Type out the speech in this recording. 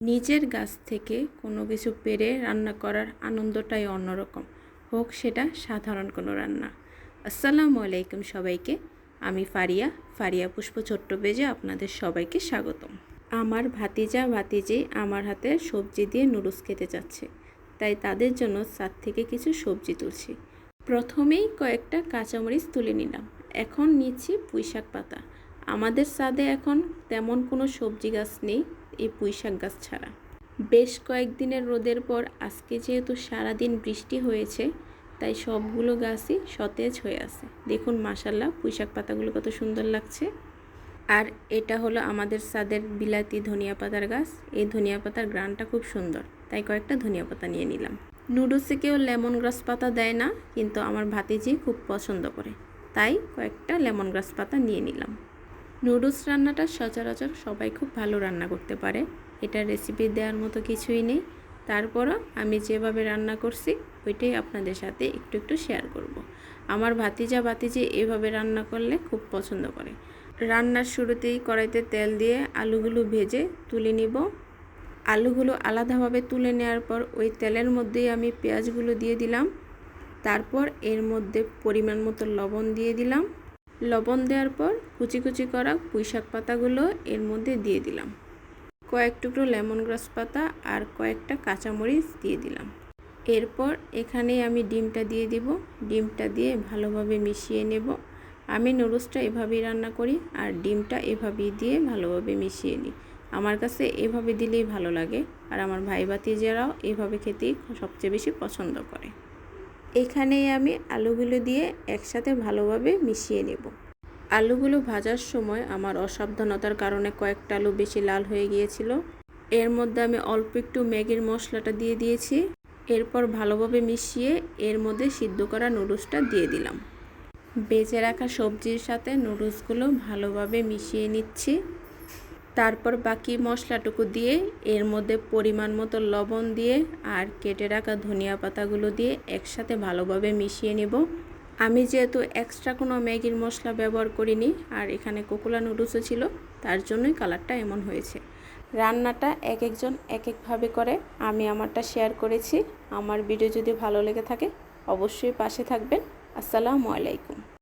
নিজের গাছ থেকে কোনো কিছু পেরে রান্না করার আনন্দটাই অন্যরকম। হোক, সেটা সাধারণ কোনো রান্না। আসসালামু আলাইকুম সবাইকে। আমি ফারিয়া ফারিয়া পুষ্প ছোট্ট বেজে আপনাদের সবাইকে স্বাগতম। আমার ভাতিজা, ভাতিজি আমার হাতে সবজি দিয়ে নুডলস খেতে যাচ্ছে। তাই তাদের জন্য ছাদ থেকে কিছু সবজি তুলছি। প্রথমেই কয়েকটা কাঁচামরিচ তুলে নিলাম। এখন নিচ্ছি পুঁইশাক পাতা। আমাদের ছাদে এখন তেমন কোনো সবজি গাছ নেই। এই পুঁইশাক গাছ ছাড়া। বেশ কয়েকদিনের রোদের পর আজকে যেহেতু সারাদিন বৃষ্টি হয়েছে, তাই সবগুলো গাছই সতেজ হয়ে আছে। দেখুন মাসাল্লাহ পুঁইশাক পাতাগুলো কত সুন্দর লাগছে। আর এটা হলো আমাদের ছাদের বিলাতি ধনিয়া পাতার গাছ। এই ধনিয়া পাতার গ্রানটা খুব সুন্দর, তাই কয়েকটা ধনিয়া পাতা নিয়ে নিলাম। নুডলসে কেউ লেমন গ্রাস পাতা দেয় না, কিন্তু আমার ভাতিজি খুব পছন্দ করে, তাই কয়েকটা লেমন গ্রাস পাতা নিয়ে নিলাম। নুডলস রান্নাটা সচরাচর সবাই খুব ভালো রান্না করতে পারে। এটা রেসিপি দেওয়ার মতো কিছুই নেই। তারপরও আমি যেভাবে রান্না করছি, ওইটাই আপনাদের সাথে একটু একটু শেয়ার করব। আমার ভাতিজা ভাতিজি এভাবে রান্না করলে খুব পছন্দ করে। রান্নার শুরুতেই কড়াইতে তেল দিয়ে আলুগুলো ভেজে তুলে নিব। আলুগুলো আলাদাভাবে তুলে নেওয়ার পর ওই তেলের মধ্যেই আমি পেঁয়াজগুলো দিয়ে দিলাম। তারপর এর মধ্যে পরিমাণ মতো লবণ দিয়ে দিলাম। লবণ দেওয়ার পর কুচি কুচি করা পুঁইশাক পাতাগুলো এর মধ্যে দিয়ে দিলাম। কয়েক টুকরো লেমন গ্রাস পাতা আর কয়েকটা কাঁচামরিচ দিয়ে দিলাম। এরপর এখানে আমি ডিমটা দিয়ে দিব। ডিমটা দিয়ে ভালোভাবে মিশিয়ে নেব। আমি নুডলসটা এভাবেই রান্না করি আর ডিমটা এভাবেই দিয়ে ভালোভাবে মিশিয়ে নিই। আমার কাছে এভাবে দিলেই ভালো লাগে আর আমার ভাই ভাতিজারাও এভাবে খেতেই সবচেয়ে বেশি পছন্দ করে। এখানেই আমি আলুগুলো দিয়ে একসাথে ভালোভাবে মিশিয়ে নেব। আলুগুলো ভাজার সময় আমার অসাবধানতার কারণে কয়েকটা আলু বেশি লাল হয়ে গিয়েছিল। এর মধ্যে আমি অল্প একটু ম্যাগির মশলাটা দিয়ে দিয়েছি। এরপর ভালোভাবে মিশিয়ে এর মধ্যে সিদ্ধ করা নুডলসটা দিয়ে দিলাম। বেজে রাখা সবজির সাথে নুডলসগুলো ভালোভাবে মিশিয়ে নিচ্ছি। তারপর বাকি মশলাটুকু দিয়ে এর মধ্যে পরিমাণ মতো লবণ দিয়ে আর কেটে রাখা ধনিয়া পাতাগুলো দিয়ে একসাথে ভালোভাবে মিশিয়ে নেব। আমি যেহেতু এক্সট্রা কোনো ম্যাগির মশলা ব্যবহার করিনি, আর এখানে কোকোলা নুডলসও ছিল, তার জন্যই কালারটা এমন হয়েছে। রান্নাটা এক একজন এক একভাবে করে, আমি আমারটা শেয়ার করেছি। আমার ভিডিও যদি ভালো লেগে থাকে, অবশ্যই পাশে থাকবেন। আসসালামু আলাইকুম।